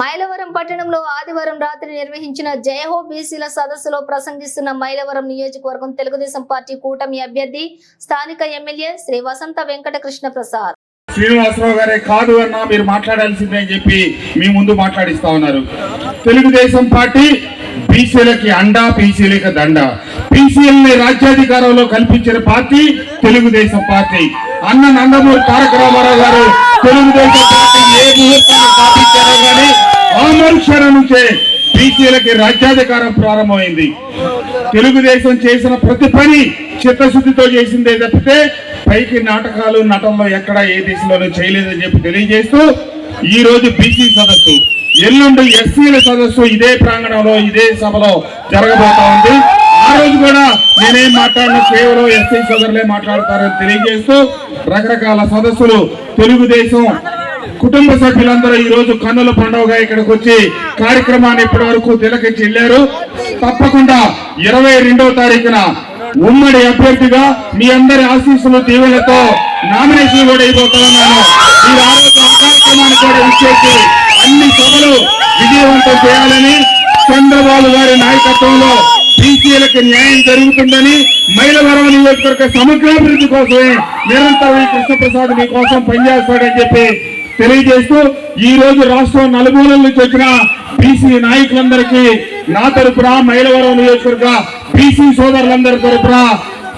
మైలవరం పట్టణంలో ఆదివారం రాత్రి నిర్వహించిన జయహో బీసీల సదస్సులో ప్రసంగిస్తున్న మైలవరం నియోజకవర్గం తెలుగుదేశం పార్టీ కూటమి అభ్యర్థి స్థానిక ఎమ్మెల్యే శ్రీ వసంత వెంకటకృష్ణ ప్రసాద్. శ్రీనివాసరావు గారే కాదు అన్న మీరు మాట్లాడాల్సిందే అని చెప్పి మీ ముందు మాట్లాడిస్తా ఉన్నారు. తెలుగుదేశం పార్టీ బీసీలకి అండా బీసీలకి దండ. బీసీలని రాజ్యాధికారంలో కల్పించిన పార్టీ తెలుగుదేశం పార్టీ. అన్న నందమూరి తారక రామారావు గారు తెలుగుదేశం పార్టీ ఏ ముహూర్తాన్ని స్థాపించారో కానీ ఆ మనుషుల నుంచే బీసీలకి రాజ్యాధికారం ప్రారంభమైంది. తెలుగుదేశం చేసిన ప్రతి పని చిత్తశుద్ధితో చేసిందే తప్పితే పైకి నాటకాలు నటనలో ఎక్కడ ఏ దిశలోనూ చేయలేదని చెప్పి తెలియజేస్తూ ఈ రోజు బీసీ సదస్సు. ఎల్లుండి ఎస్సీల సదస్సు ఇదే ప్రాంగణంలో ఇదే సభలో జరగబోతా ఉంది. ఆ రోజు కూడా నేనేం మాట్లాడిన కేవలం ఎస్సీ సోదరులే మాట్లాడతారని తెలియజేస్తూ రకరకాల సదస్సులు తెలుగుదేశం కుటుంబ సభ్యులందరూ ఈ రోజు కన్నుల పండుగగా ఇక్కడికి వచ్చి కార్యక్రమాన్ని ఇప్పటి వరకు తిలకించి వెళ్ళారు. తప్పకుండా ఇరవై రెండవ తారీఖున ఉమ్మడి అభ్యర్థిగా మీ అందరి ఆశీస్సులు దీవెనలతో నామినేషన్ కూడా ఇవ్వబోతున్నాను మీరు ఆ రోజు ఆ కార్యక్రమాన్ని కూడా ఇచ్చేసి అన్ని సభలు విజయవంతం చేయాలని చంద్రబాబు గారి నాయకత్వంలో బీసీలకు న్యాయం జరుగుతుందని మైలవరం నియోజకవర్గ సమగ్రాభివృద్ధి కోసమే నిరంతరం ఈ కృష్ణప్రసాద్ మీకోసం పనిచేస్తాడని చెప్పి తెలియజేస్తూ ఈ రోజు రాష్ట్రం నలుమూలల నుంచి వచ్చిన బీసీ నాయకులందరికీ నా తరపున మైలవరం నియోజకవర్గ బీసీ సోదరులందరి తరపున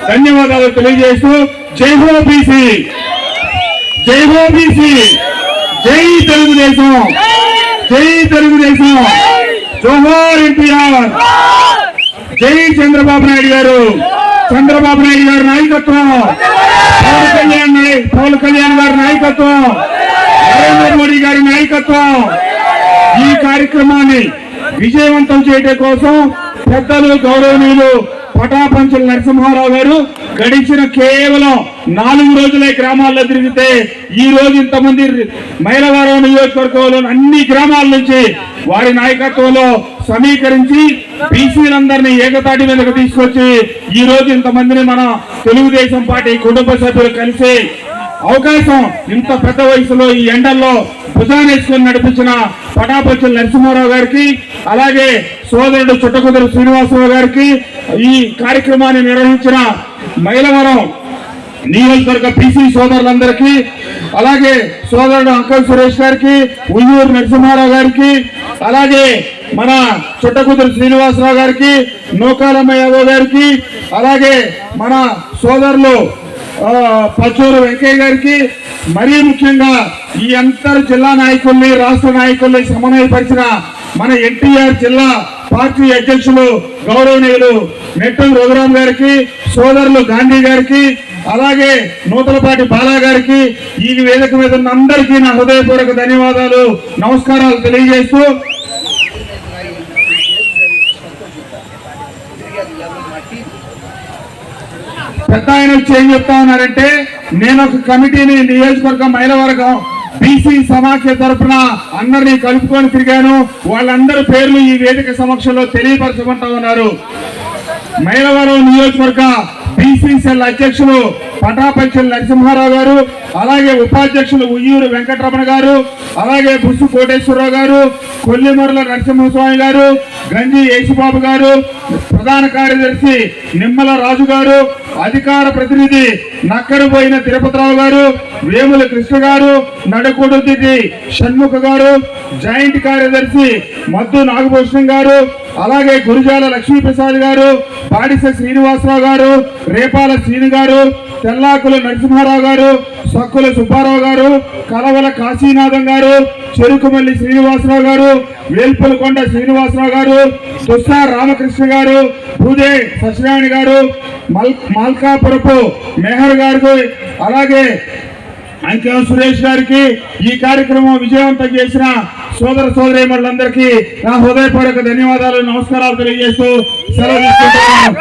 ధన్యవాదాలు తెలియజేస్తూ జై హో బీసీ! జై హో బీసీ! జై తెలుగుదేశం! జై తెలుగుదేశం! జోహార్ ఎన్టీఆర్! జై చంద్రబాబు నాయుడు గారు. చంద్రబాబు నాయుడు గారి నాయకత్వం. పవన్ కళ్యాణ్ పవన్ కళ్యాణ్ గారి నాయకత్వం. నరేంద్ర మోడీ గారి నాయకత్వం. ఈ కార్యక్రమాన్ని విజయవంతం చేయడం కోసం పెద్దలు గౌరవనీయులు పటాపంచుల నరసింహారావు గారు గడిచిన కేవలం నాలుగు రోజులే గ్రామాల్లో తిరిగితే ఈ రోజు ఇంతమంది మైలవరం నియోజకవర్గంలో అన్ని గ్రామాల నుంచి వారి నాయకత్వంలో సమీకరించి బీసీలందరినీ ఏకతాటి మీదకు తీసుకొచ్చి ఈ రోజు ఇంతమందిని మన తెలుగుదేశం పార్టీ కుటుంబ సభ్యులు కలిసి అవకాశం ఇంత పెద్ద వయసులో ఈ ఎండల్లో భుజానేసుకొని నడిపించిన పటాపచ్చుల నరసింహారావు గారికి అలాగే సోదరుడు చుట్టకుదురు శ్రీనివాసరావు గారికి ఈ కార్యక్రమాన్ని నిర్వహించిన మైలవరం నియోజకవర్గ బీసీ సోదరులందరికీ అలాగే సోదరుడు అంకల్ సురేష్ గారికి ఉయ్యూరు నరసింహారావు గారికి అలాగే మన చుట్టకూతురు శ్రీనివాసరావు గారికి నూకాలమ్మ యాదవ్ గారికి అలాగే మన సోదరులు పచ్చూరు వెంకయ్య గారికి మరీ ముఖ్యంగా ఈ అంతర్ జిల్లా నాయకుల్ని రాష్ట్ర నాయకుల్ని సమన్వయపరిచిన మన ఎన్టీఆర్ జిల్లా పార్టీ అధ్యక్షులు గౌరవనీయులు నెట్టం రఘురాం గారికి సోదరులు గాంధీ గారికి అలాగే నూతలపాటి బాలా గారికి ఈ వేదిక మీద ఉన్న అందరికీ నా హృదయపూర్వక ధన్యవాదాలు నమస్కారాలు తెలియజేస్తూ పెద్ద ఆయన వచ్చి ఏం చెప్తా ఉన్నారంటే నేను ఒక కమిటీని నియోజకవర్గం మైలవరకం బీసీ సమాఖ్య తరఫున అందరినీ కలుపుకొని తిరిగాను. వాళ్ళందరి పేర్లు ఈ వేదిక సమక్షంలో తెలియపరచమంటా ఉన్నారు. మైలవరం నియోజకవర్గ బీసీ సెల్ అధ్యక్షులు పటాపంచల్ నరసింహారావు గారు అలాగే ఉపాధ్యక్షులు ఉయ్యూరు వెంకటరమణ గారు అలాగే బుస్సు కోటేశ్వరరావు గారు కొల్లిమర్ల నరసింహస్వామి గారు గంజి యేసుబాబు గారు ప్రధాన కార్యదర్శి నిమ్మల రాజు గారు అధికార ప్రతినిధి నక్కడిపోయిన తిరుపతిరావు గారు వేముల కృష్ణ గారు నడకూడుదిటి షణ్ముఖ గారు జాయింట్ కార్యదర్శి మద్దు నాగభూషణం గారు అలాగే గురుజాల లక్ష్మీప్రసాద్ గారు పాడిస శ్రీనివాసరావు గారు రేపాల శ్రీని గారు తెల్లాకుల నరసింహారావు గారు సక్కుల సుబ్బారావు గారు కలవల కాశీనాథం గారు చెరుకుమల్లి శ్రీనివాసరావు గారు వేల్పులకొండ శ్రీనివాసరావు గారు తుస్సా రామకృష్ణ గారు పూజే సత్యనారాయణ గారు మల్ మాల్కాపురపు మెహర్ గారు అలాగే అంకెం సురేష్ గారికి ఈ కార్యక్రమం విజయవంతం చేసిన సోదర సోదరీమణులందరికీ నా హృదయపూర్వక ధన్యవాదాలు నమస్కారాలు తెలియజేస్తూ సెలవు తీసుకుంటున్నాను.